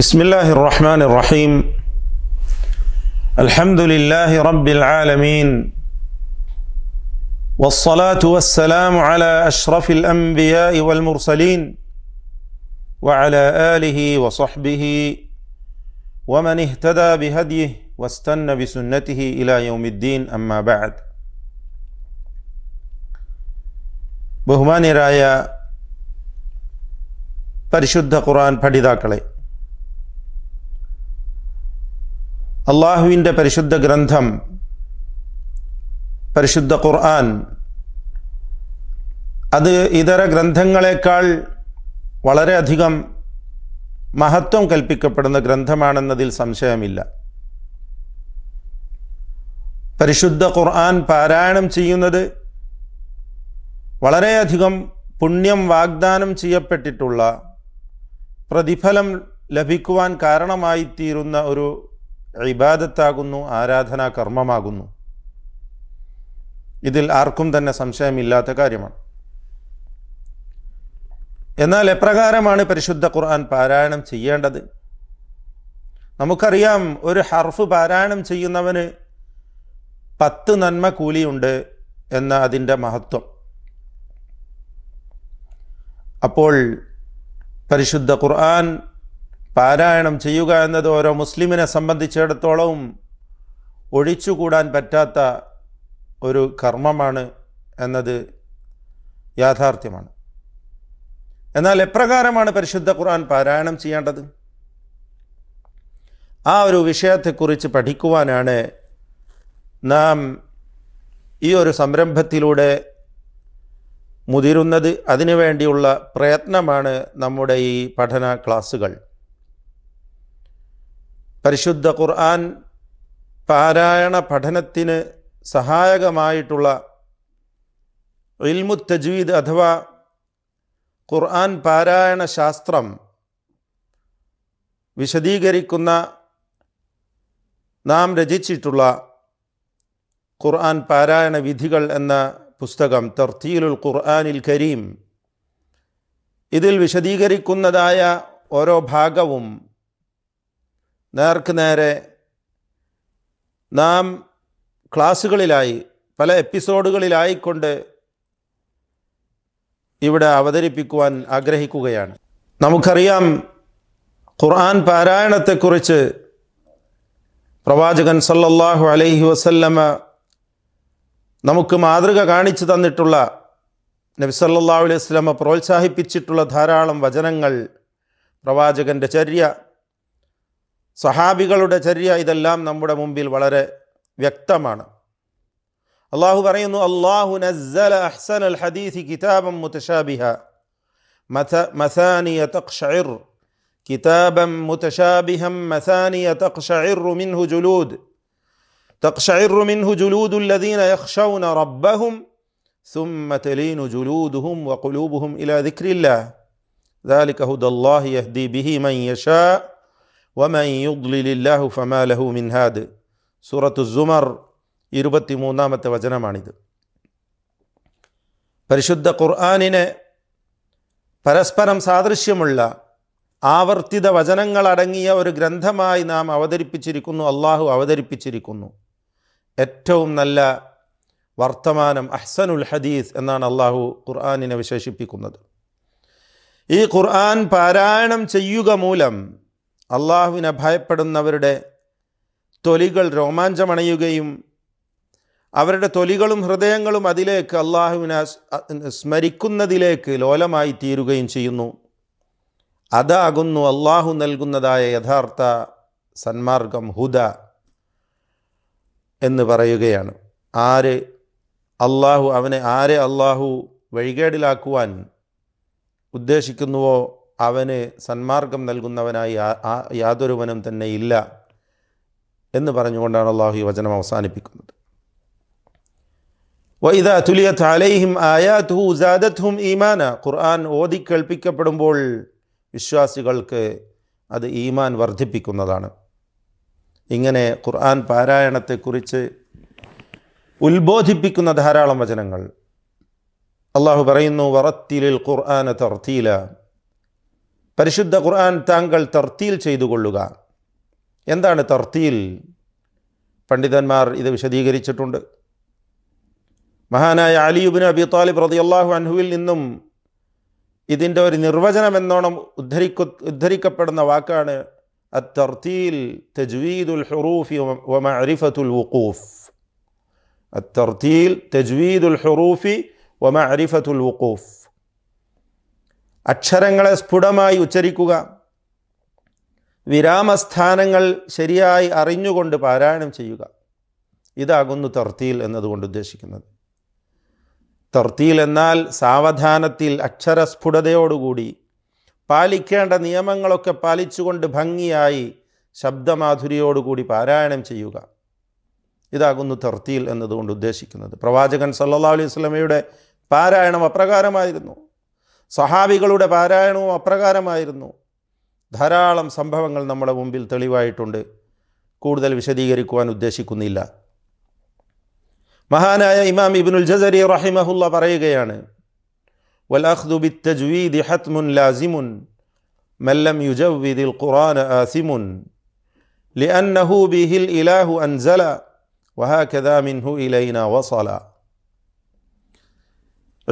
بسم الله الرحمن الرحيم الحمد لله رب العالمين والصلاه والسلام على اشرف الانبياء والمرسلين وعلى اله وصحبه ومن اهتدى بهديه واستنى بسنته الى يوم الدين اما بعد ബഹുമാന്യരായ പരിശുദ്ധ ഖുർആൻ പഠിതാക്കളെ അള്ളാഹുവിന്റെ പരിശുദ്ധ ഗ്രന്ഥം പരിശുദ്ധ ഖുർആൻ അത് ഇതര ഗ്രന്ഥങ്ങളെക്കാൾ വളരെയധികം മഹത്വം കൽപ്പിക്കപ്പെടുന്ന ഗ്രന്ഥമാണെന്നതിൽ സംശയമില്ല. പരിശുദ്ധ ഖുർആൻ പാരായണം ചെയ്യുന്നത് വളരെയധികം പുണ്യം വാഗ്ദാനം ചെയ്യപ്പെട്ടിട്ടുള്ള പ്രതിഫലം ലഭിക്കുവാൻ കാരണമായിത്തീരുന്ന ഒരു ഇബാദത്താകുന്നു ആരാധനാ കർമ്മമാകുന്നു. ഇതിൽ ആർക്കും തന്നെ സംശയമില്ലാത്ത കാര്യമാണ്. എന്നാൽ എപ്രകാരമാണ് പരിശുദ്ധ ഖുർആൻ പാരായണം ചെയ്യേണ്ടത്? നമുക്കറിയാം ഒരു ഹർഫ് പാരായണം ചെയ്യുന്നവന് പത്ത് നന്മ കൂലിയുണ്ട് എന്ന അതിന്റെ മഹത്വം. അപ്പോൾ പരിശുദ്ധ ഖുർആൻ പാരായണം ചെയ്യുക എന്നത് ഓരോ മുസ്ലിമിനെ സംബന്ധിച്ചിടത്തോളവും ഒഴിച്ചുകൂടാൻ പറ്റാത്ത ഒരു കർമ്മമാണ് എന്നത് യാഥാർത്ഥ്യമാണ്. എന്നാൽ എപ്രകാരമാണ് പരിശുദ്ധ ഖുർആൻ പാരായണം ചെയ്യേണ്ടത്? ആ ഒരു വിഷയത്തെക്കുറിച്ച് പഠിക്കുവാനാണ് നാം ഈ ഒരു സംരംഭത്തിലൂടെ മുതിരുന്നത്. അതിനുവേണ്ടിയുള്ള പ്രയത്നമാണ് നമ്മുടെ ഈ പഠന ക്ലാസ്സുകൾ. പരിശുദ്ധ ഖുർആൻ പാരായണ പഠനത്തിന് സഹായകമായിട്ടുള്ള ഇൽമു തജ്വീദ് അഥവാ ഖുർആൻ പാരായണ ശാസ്ത്രം വിശദീകരിക്കുന്ന നാം രചിച്ചിട്ടുള്ള ഖുർആൻ പാരായണ വിധികൾ എന്ന പുസ്തകം തർത്തീലുൽ ഖുർആനിൽ കരീം. ഇതിൽ വിശദീകരിക്കുന്നതായ ഓരോ ഭാഗവും നേർക്ക് നേരെ നാം ക്ലാസ്സുകളിലായി പല എപ്പിസോഡുകളിലായിക്കൊണ്ട് ഇവിടെ അവതരിപ്പിക്കുവാൻ ആഗ്രഹിക്കുകയാണ്. നമുക്കറിയാം ഖുർആൻ പാരായണത്തെക്കുറിച്ച് പ്രവാചകൻ സല്ലല്ലാഹു അലൈഹി വസല്ലമ നമുക്ക് മാതൃക കാണിച്ചു തന്നിട്ടുള്ള നബി സല്ലല്ലാഹു അലൈഹി വസല്ലമ പ്രോത്സാഹിപ്പിച്ചിട്ടുള്ള ധാരാളം വചനങ്ങൾ പ്രവാചകന്റെ ചര്യ സഹാബികളുടെ ചര്യ ഇതെല്ലാം നമ്മുടെ മുമ്പിൽ വളരെ വ്യക്തമാണ് അള്ളാഹു പറയുന്നു അള്ളാഹു നസ്സല അഹ്സൻ അൽ ഹദീസ് കിതാബം മുതശാബിഹ മഥ മസാനിയ തഖ്ഷഇർ കിതാബം മുതശാബിഹം മസാനിയ തഖ്ഷഇർ മിൻഹു ജുലൂദ് تقشعر منه جلود الذين يخشون ربهم ثم تلين جلودهم وقلوبهم الى ذكر الله ذلك هدى الله يهدي به من يشاء വമൻ യുദ്ലിലില്ലാഹു ഫമാലഹു മിൻഹാദ് സൂറത്തു സുമർ ഇരുപത്തിമൂന്നാമത്തെ വചനമാണിത്. പരിശുദ്ധ ഖുർആാനിന് പരസ്പരം സാദൃശ്യമുള്ള ആവർത്തിത വചനങ്ങളടങ്ങിയ ഒരു ഗ്രന്ഥമായി നാം അവതരിപ്പിച്ചിരിക്കുന്നു അള്ളാഹു അവതരിപ്പിച്ചിരിക്കുന്നു. ഏറ്റവും നല്ല വർത്തമാനം അഹ്സനുൽ ഹദീസ് എന്നാണ് അള്ളാഹു ഖുർആാനിനെ വിശേഷിപ്പിക്കുന്നത്. ഈ ഖുർആൻ പാരായണം ചെയ്യുക മൂലം അള്ളാഹുവിനെ ഭയപ്പെടുന്നവരുടെ തൊലികൾ രോമാഞ്ചമണയുകയും അവരുടെ തൊലികളും ഹൃദയങ്ങളും അതിലേക്ക് അള്ളാഹുവിനെ സ്മരിക്കുന്നതിലേക്ക് ലോലമായി തീരുകയും ചെയ്യുന്നു. അതാകുന്നു അള്ളാഹു നൽകുന്നതായ യഥാർത്ഥ സന്മാർഗം ഹുദ എന്ന് പറയുകയാണ്. ആര് അള്ളാഹു അവനെ ആരെ അള്ളാഹു വഴികേടിലാക്കുവാൻ ഉദ്ദേശിക്കുന്നുവോ അവന് സന്മാർഗം നൽകുന്നവനായി യാതൊരുവനും തന്നെ ഇല്ല എന്ന് പറഞ്ഞുകൊണ്ടാണ് അള്ളാഹു ഈ വചനം അവസാനിപ്പിക്കുന്നത്. വൈദ തുലിയത്ത് അലൈഹിം ആയാത്തുഹു ജാദത്ഹും ഈമാന. ഖുർആൻ ഓതി കേൾപ്പിക്കപ്പെടുമ്പോൾ വിശ്വാസികൾക്ക് അത് ഈമാൻ വർദ്ധിപ്പിക്കുന്നതാണ്. ഇങ്ങനെ ഖുർആൻ പാരായണത്തെക്കുറിച്ച് ഉത്ബോധിപ്പിക്കുന്ന ധാരാളം വചനങ്ങൾ. അള്ളാഹു പറയുന്നു വറത്തിലിൽ ഖുർആന തർത്തീല. പരിശുദ്ധ ഖുർആൻ താങ്കൾ തർത്തിയിൽ ചെയ്തു കൊള്ളുക എന്താണ് തർത്തിയിൽ പണ്ഡിതന്മാർ ഇത് വിശദീകരിച്ചിട്ടുണ്ട്. മഹാനായ അലിയുബിൻ അബി താലിബ് റതിയല്ലാഹു അൻഹുവിൽ നിന്നും ഇതിന്റെ ഒരു നിർവചനം എന്നോണം ഉദ്ധരിക്ക ഉദ്ധരിക്കപ്പെടുന്ന വാക്കാണ് അത്തർത്തീൽ തജ്വീദുൽ ഹുറൂഫി വമ അരിഫത്തുൽ വുഖൂഫ്. അത്തർത്തീൽ തജ്വീദുൽ ഹുറൂഫി വമ അരിഫത്തുൽ വുഖൂഫ്. അക്ഷരങ്ങളെ സ്ഫുടമായി ഉച്ചരിക്കുക. വിരാമസ്ഥാനങ്ങൾ ശരിയായി അറിഞ്ഞുകൊണ്ട് പാരായണം ചെയ്യുക. ഇതാകുന്നു തർത്തീൽ എന്നതുകൊണ്ട് ഉദ്ദേശിക്കുന്നത്. തർത്തീൽ എന്നാൽ സാവധാനത്തിൽ അക്ഷരസ്ഫുടതയോടുകൂടി പാലിക്കേണ്ട നിയമങ്ങളൊക്കെ പാലിച്ചുകൊണ്ട് ഭംഗിയായി ശബ്ദമാധുരിയോടുകൂടി പാരായണം ചെയ്യുക. ഇതാകുന്നു തർത്തീൽ എന്നതുകൊണ്ട് ഉദ്ദേശിക്കുന്നത്. പ്രവാചകൻ സല്ലാ അലൈഹി സ്വലമയുടെ പാരായണം അപ്രകാരമായിരുന്നു. സഹാബികളുടെ പാരായണവും അപ്രകാരമായിരുന്നു. ധാരാളം സംഭവങ്ങൾ നമ്മുടെ മുമ്പിൽ തെളിവായിട്ടുണ്ട്. കൂടുതൽ വിശദീകരിക്കുവാൻ ഉദ്ദേശിക്കുന്നില്ല. മഹാനായ ഇമാം ഇബിനുൽ ജസരി റഹിമഹുല്ല പറയുകയാണ് വലാഖ്ദുബിത്തജ്വീദ് ഹത്മുൻ ലാസിമുൻ മല്ലം യുജവ്വിദിൽ ഖുറാൻ ആസിമുൻ ലിഅന്നഹു ബിഹിൽ ഇലാഹു അൻസല വഹാ കദാ മിൻഹു ഇലൈന വസല.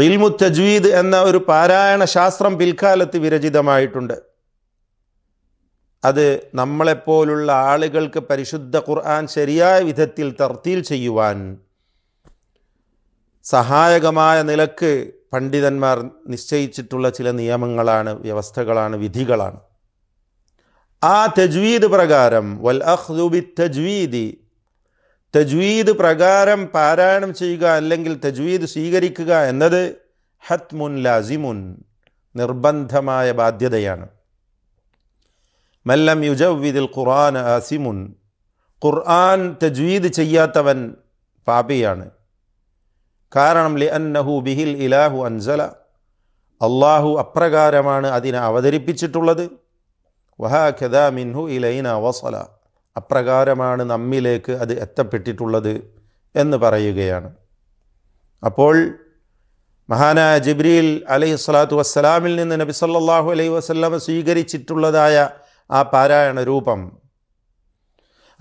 ഇൽമു തജ്വീദ് എന്ന ഒരു പാരായണ ശാസ്ത്രം പിൽക്കാലത്ത് വിരചിതമായിട്ടുണ്ട്. അത് നമ്മളെപ്പോലുള്ള ആളുകൾക്ക് പരിശുദ്ധ ഖുർആൻ ശരിയായ വിധത്തിൽ തർത്തിൽ ചെയ്യുവാൻ സഹായകമായ നിലയ്ക്ക് പണ്ഡിതന്മാർ നിശ്ചയിച്ചിട്ടുള്ള ചില നിയമങ്ങളാണ് വ്യവസ്ഥകളാണ് വിധികളാണ്. ആ തജ്വീദ് പ്രകാരം വൽ അഹ്ദുബി തജ്വീദി തജ്വീദ് പ്രകാരം പാരായണം ചെയ്യുക അല്ലെങ്കിൽ തജ്വീദ് സ്വീകരിക്കുക എന്നത് ഹത്മുൻ ലാസിമുൻ നിർബന്ധമായ ബാധ്യതയാണ്. മല്ലം യുജവിദിൽ ഖുർആൻ ആസിമുൻ ഖുർആൻ തജ്വീദ് ചെയ്യാത്തവൻ പാപിയാണ്. കാരണം ലി അന്നഹു ബിഹിൽ ഇലാഹു അൻസല അള്ളാഹു അപ്രകാരമാണ് അതിനെ അവതരിപ്പിച്ചിട്ടുള്ളത്. വഹാ ഖദാ മിൻഹു ഇലൈന വസല. അപ്രകാരമാണ് നമ്മിലേക്ക് അത് എത്തപ്പെട്ടിട്ടുള്ളത് എന്ന് പറയുകയാണ്. അപ്പോൾ മഹാനായ ജിബ്രീൽ അലൈഹി സ്വലാത്തു വസ്സലാമിൽ നിന്ന് നബി സല്ലാഹു അലൈഹി വസ്ലാമ സ്വീകരിച്ചിട്ടുള്ളതായ ആ പാരായണ രൂപം.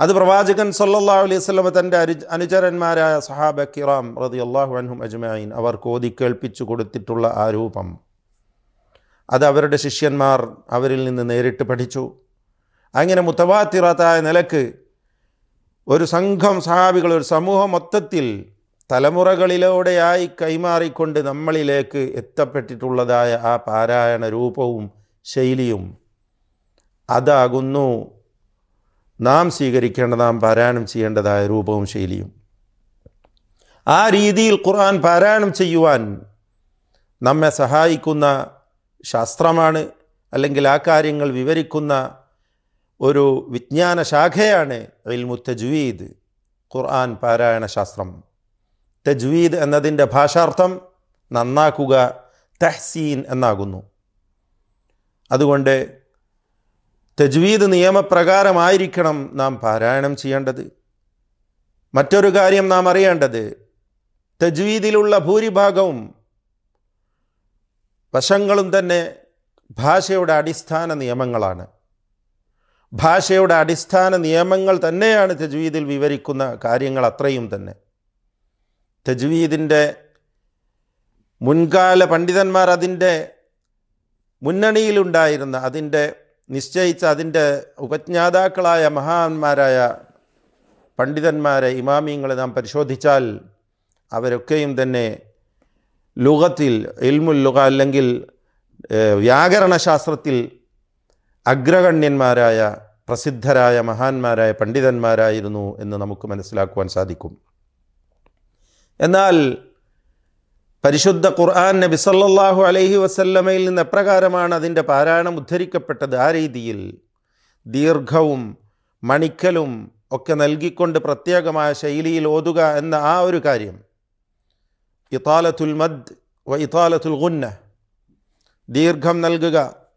അത് പ്രവാചകൻ സല്ലാഹു അലൈഹി വസല്ലമ തന്റെ അനു അനുചരന്മാരായ സഹാബ കിറാം റതി അള്ളാഹു അൻഹും അജ്മൈൻ അവർ കോതി കേൾപ്പിച്ചു കൊടുത്തിട്ടുള്ള ആ രൂപം. അത് അവരുടെ ശിഷ്യന്മാർ അവരിൽ നിന്ന് നേരിട്ട് പഠിച്ചു. അങ്ങനെ മുത്തവാത്തിറാത്തായ നിലയ്ക്ക് ഒരു സംഘം സഹാബികൾ ഒരു സമൂഹം മൊത്തത്തിൽ തലമുറകളിലൂടെയായി കൈമാറിക്കൊണ്ട് നമ്മളിലേക്ക് എത്തപ്പെട്ടിട്ടുള്ളതായ ആ പാരായണ രൂപവും ശൈലിയും അതാകുന്നു നാം സ്വീകരിക്കേണ്ട നാം പാരായണം ചെയ്യേണ്ടതായ രൂപവും ശൈലിയും. ആ രീതിയിൽ ഖുർആൻ പാരായണം ചെയ്യുവാൻ നമ്മെ സഹായിക്കുന്ന ശാസ്ത്രമാണ് അല്ലെങ്കിൽ ആ കാര്യങ്ങൾ വിവരിക്കുന്ന ഒരു വിജ്ഞാന ശാഖയാണ് ഇൽമു തജ്വീദ് ഖുർആൻ പാരായണ ശാസ്ത്രം. തജ്വീദ് എന്നതിന്റെ ഭാഷാർത്ഥം നന്നാക്കുക തഹ്സീൻ എന്നാകുന്നു. അതുകൊണ്ട് തജ്വീദ് നിയമപ്രകാരമായിരിക്കണം നാം പാരായണം ചെയ്യേണ്ടത്. മറ്റൊരു കാര്യം നാം അറിയേണ്ടത് തജ്വീദിലുള്ള ഭൂരിഭാഗവും വശങ്ങളും തന്നെ ഭാഷയുടെ അടിസ്ഥാന നിയമങ്ങളാണ്. ഭാഷയുടെ അടിസ്ഥാന നിയമങ്ങൾ തന്നെയാണ് തജ്വീദിൽ വിവരിക്കുന്ന കാര്യങ്ങൾ അത്രയും തന്നെ. തജ്വീദിന്റെ മുൻകാല പണ്ഡിതന്മാർ അതിന്റെ മുന്നണിയിലുണ്ടായിരുന്ന അതിന്റെ നിശ്ചയിച്ച അതിന്റെ ഉപജ്ഞാതാക്കളായ മഹാന്മാരായ പണ്ഡിതന്മാരെ ഇമാമിയങ്ങളെ നാം പരിശോധിച്ചാൽ അവരൊക്കെയും തന്നെ ലുഗത്തിൽ ഇൽമുൽ ലുഗ അല്ലെങ്കിൽ വ്യാകരണശാസ്ത്രത്തിൽ അഗ്രഗണ്യന്മാരായ പ്രസിദ്ധരായ മഹാന്മാരായ പണ്ഡിതന്മാരായിരുന്നു എന്ന് നമുക്ക് മനസ്സിലാക്കുവാൻ സാധിക്കും. എന്നാൽ പരിശുദ്ധ ഖുർആൻ നബി സല്ലല്ലാഹു അലൈഹി വസല്ലമയിൽ നിന്ന് എപ്രകാരമാണ് അതിന്റെ പാരായണം ഉദ്ധരിക്കപ്പെട്ടത്? ആ രീതിയിൽ ദീർഘവും മണിക്കലും ഒക്കെ നൽകിക്കൊണ്ട് പ്രത്യേകമായ ശൈലിയിൽ ഓതുക എന്ന ആ ഒരു കാര്യം. ഇത്താലത്തുൽ മദ് വ ഇത്താലത്തുൽ ഗുന്ന. ദീർഘം നൽകുക.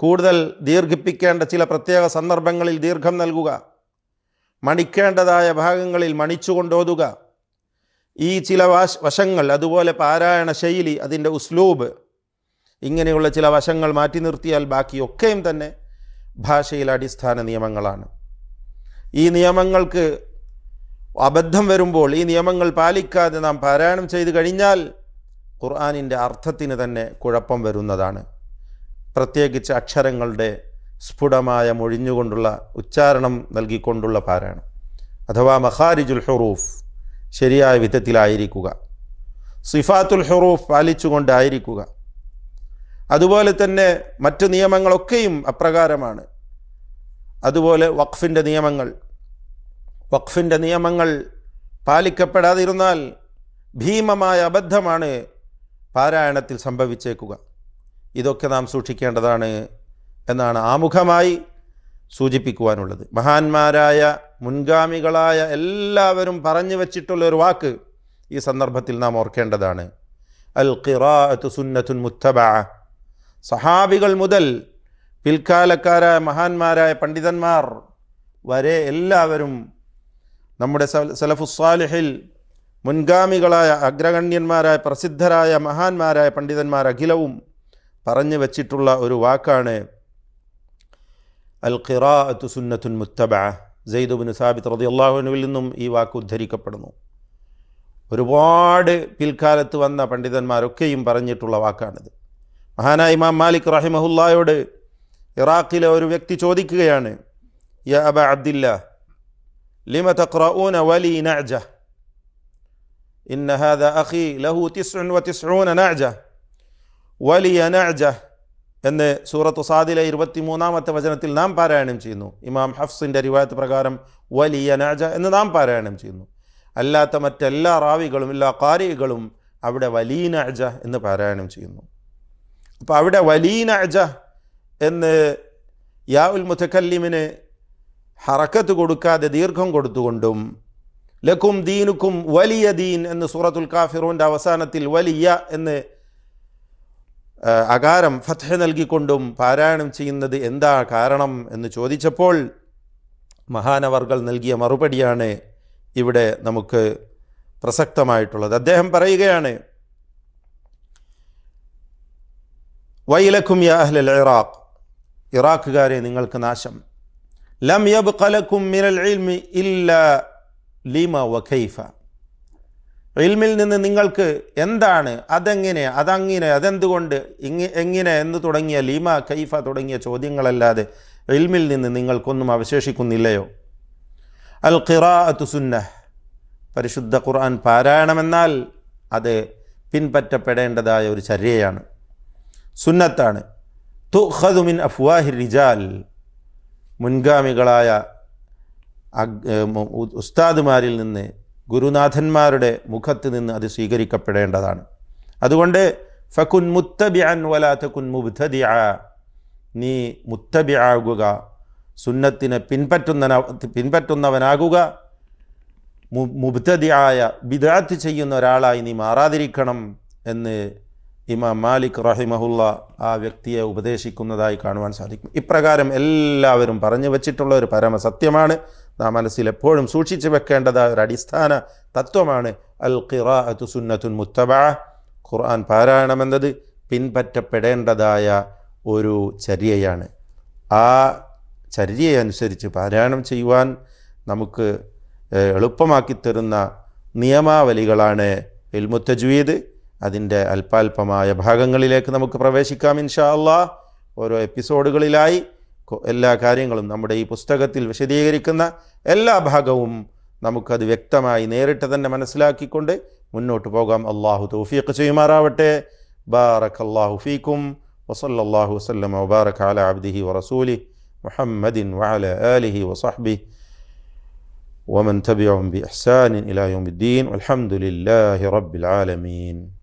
കൂടുതൽ ദീർഘിപ്പിക്കേണ്ട ചില പ്രത്യേക സന്ദർഭങ്ങളിൽ ദീർഘം നൽകുക. മണിക്കേണ്ടതായ ഭാഗങ്ങളിൽ മണിച്ചുകൊണ്ടോതുക. ഈ ചില വാശ് വശങ്ങൾ അതുപോലെ പാരായണ ശൈലി അതിന്റെ ഉസ്ലൂബ് ഇങ്ങനെയുള്ള ചില വശങ്ങൾ മാറ്റി നിർത്തിയാൽ ബാക്കിയൊക്കെയും തന്നെ ഭാഷയിലെ അടിസ്ഥാന നിയമങ്ങളാണ്. ഈ നിയമങ്ങൾക്ക് അബദ്ധം വരുമ്പോൾ ഈ നിയമങ്ങൾ പാലിക്കാതെ നാം പാരായണം ചെയ്തു കഴിഞ്ഞാൽ ഖുർആാനിന്റെ അർത്ഥത്തിന് തന്നെ കുഴപ്പം വരുന്നതാണ്. പ്രത്യേകിച്ച് അക്ഷരങ്ങളുടെ സ്ഫുടമായ മൊഴിഞ്ഞുകൊണ്ടുള്ള ഉച്ചാരണം നൽകിക്കൊണ്ടുള്ള പാരായണം. അഥവാ മഹാരിജുൽ ഹുറൂഫ് ശരിയായ വിധത്തിലായിരിക്കുക. സിഫാത്തുൽ ഹുറൂഫ് പാലിച്ചുകൊണ്ടായിരിക്കുക. അതുപോലെ തന്നെ മറ്റു നിയമങ്ങളൊക്കെയും അപ്രകാരമാണ്. അതുപോലെ വഖഫിന്റെ നിയമങ്ങൾ. വഖഫിന്റെ നിയമങ്ങൾ പാലിക്കപ്പെടാതിരുന്നാൽ ഭീമമായ അബദ്ധമാണ് പാരായണത്തിൽ സംഭവിച്ചേക്കുക. ഇതൊക്കെ നാം സൂക്ഷിക്കേണ്ടതാണ് എന്നാണ് ആമുഖമായി സൂചിപ്പിക്കുവാനുള്ളത്. മഹാന്മാരായ മുൻഗാമികളായ എല്ലാവരും പറഞ്ഞു വച്ചിട്ടുള്ള ഒരു വാക്ക് ഈ സന്ദർഭത്തിൽ നാം ഓർക്കേണ്ടതാണ്. അൽ ഖിറാഅത്ത് സുന്നത്തുൻ മുത്തബ. സഹാബികൾ മുതൽ പിൽക്കാലക്കാരായ മഹാന്മാരായ പണ്ഡിതന്മാർ വരെ എല്ലാവരും നമ്മുടെ സലഫുസ്വാലിഹിൽ മുൻഗാമികളായ അഗ്രഗണ്യന്മാരായ പ്രസിദ്ധരായ മഹാന്മാരായ പണ്ഡിതന്മാർ അഖിലവും പറഞ്ഞു വച്ചിട്ടുള്ള ഒരു വാക്കാണ് അൽ ഖിറാഅത്തു സുന്നത്തുൻ മുത്തബ ജയ്ദുബിൻ സാബിത്ത് റതി അള്ളാഹുനുവിൽ നിന്നും ഈ വാക്ക് ഉദ്ധരിക്കപ്പെടുന്നു. ഒരുപാട് പിൽക്കാലത്ത് വന്ന പണ്ഡിതന്മാരൊക്കെയും പറഞ്ഞിട്ടുള്ള വാക്കാണിത്. മഹാനായ ഇമാം മാലിക് റഹിമഹുല്ലായോട് ഇറാഖിലെ ഒരു വ്യക്തി ചോദിക്കുകയാണ് യ അബ അബ്ദില്ല ലിമ തഖ്റഊന വലി നഅജ? ഇന്ന ഹാദ അഖി ലഹു തിസ്ഉൻ വതിസ്ഊന നഅജ? വലിയ നഅജ എന്ന് സൂറത്ത് സാദിലെ ഇരുപത്തി മൂന്നാമത്തെ വചനത്തിൽ നാം പാരായണം ചെയ്യുന്നു. ഇമാം ഹഫ്സിന്റെ റിവായത്ത് പ്രകാരം വലിയ നഅജ എന്ന് നാം പാരായണം ചെയ്യുന്നു. അല്ലാത്ത മറ്റെല്ലാ റാവികളും എല്ലാ കാരികളും അവിടെ വലീനഅജ എന്ന് പാരായണം ചെയ്യുന്നു. അപ്പോൾ അവിടെ വലീനഅജ എന്ന് യാ ഉൽ മുത്തക്കല്ലിമിന് ഹറക്കത്ത് കൊടുക്കാതെ ദീർഘം കൊടുത്തുകൊണ്ടും ലക്കും ദീനുക്കും വലിയ ദീൻ എന്ന് സൂറത്തുൽ കാഫിറൂന്റെ അവസാനത്തിൽ വലിയ എന്ന് അകാരം ഫത്ഹ നൽകിക്കൊണ്ടും പാരായണം ചെയ്യുന്നത് എന്താ കാരണം എന്ന് ചോദിച്ചപ്പോൾ മഹാനവർകൾ നൽകിയ മറുപടിയാണ് ഇവിടെ നമുക്ക് പ്രസക്തമായിട്ടുള്ളത്. അദ്ദേഹം പറയുകയാണ് വൈലക്കും യാ അഹ്ലൽ ഇറാഖ് ഇറാഖുകാരെ നിങ്ങൾക്ക് നാശം. ലം യബ് കലക്കും മിനൽ ഇൽമി ഇല്ല ലീമ വഖൈഫ ഇൽമിൽ നിന്ന് നിങ്ങൾക്ക് എന്താണ്? അതെങ്ങനെ? അതങ്ങനെ? അതെന്തുകൊണ്ട്? ഇങ്ങ എങ്ങനെ? എന്ന് തുടങ്ങിയ ലീമ കൈഫ തുടങ്ങിയ ചോദ്യങ്ങളല്ലാതെ ഇൽമിൽ നിന്ന് നിങ്ങൾക്കൊന്നും അവശേഷിക്കുന്നില്ലയോ? അൽ ഖിറാഅത്തു സുന്ന പരിശുദ്ധ ഖുർആൻ പാരായണമെന്നാൽ അത് പിൻപറ്റപ്പെടേണ്ടതായ ഒരു ചര്യയാണ്. സുന്നത്താണ്. തുഖദു മിൻ അഫ്വാഹി റിജാൽ. മുൻഗാമികളായ ഉസ്താദുമാരിൽ നിന്ന് ഗുരുനാഥന്മാരുടെ മുഖത്ത് നിന്ന് അത് സ്വീകരിക്കപ്പെടേണ്ടതാണ്. അതുകൊണ്ട് ഫക്കുൻ മുത്തബിഅൻ വലാത്തക്കുൻ മുബ്തദിഅ. നീ മുത്തബി ആകുക സുന്നത്തിനെ പിൻപറ്റുന്ന പിൻപറ്റുന്നവനാകുക മുബ്തദിയായ ബിദാത്ത് ചെയ്യുന്ന ഒരാളായി നീ മാറാതിരിക്കണം എന്ന് ഇമാം മാലിക് റഹിമഹുല്ല ആ വ്യക്തിയെ ഉപദേശിക്കുന്നതായി കാണുവാൻ സാധിക്കും. ഇപ്രകാരം എല്ലാവരും പറഞ്ഞു വച്ചിട്ടുള്ള ഒരു പരമസത്യമാണ്. നാം മനസ്സിൽ എപ്പോഴും സൂക്ഷിച്ചു വെക്കേണ്ടത് ഒരു അടിസ്ഥാന തത്വമാണ് അൽ ഖിറാഅത്തു സുന്നത്തുൻ മുത്തബ ഖുർആൻ പാരായണമെന്നത് പിൻപറ്റപ്പെടേണ്ടതായ ഒരു ചര്യയാണ്. ആ ചര്യയനുസരിച്ച് പാരായണം ചെയ്യുവാൻ നമുക്ക് എളുപ്പമാക്കി തരുന്ന നിയമാവലികളാണ് ഇൽമുത്തജ്വീദ്. അതിന്റെ അല്പാൽപമായ ഭാഗങ്ങളിലേക്ക് നമുക്ക് പ്രവേശിക്കാം ഇൻഷാ അള്ളാഹ് ഓരോ എപ്പിസോഡുകളിലായി എല്ലാ കാര്യങ്ങളും നമ്മുടെ ഈ പുസ്തകത്തിൽ വിശദീകരിക്കുന്ന എല്ലാ ഭാഗവും നമുക്കത് വ്യക്തമായി നേരിട്ട് തന്നെ മനസ്സിലാക്കിക്കൊണ്ട് മുന്നോട്ട് പോകാം അള്ളാഹു തൗഫീഖ് ചെയ്യുമാറാവട്ടെ ബാറക് അള്ളാഹു ഫീക്കും وصلى الله وسلم وبارك على عبده ورسوله محمد وعلى آله وصحبه ومن تبعهم بإحسان إلى يوم الدين والحمد لله رب العالمين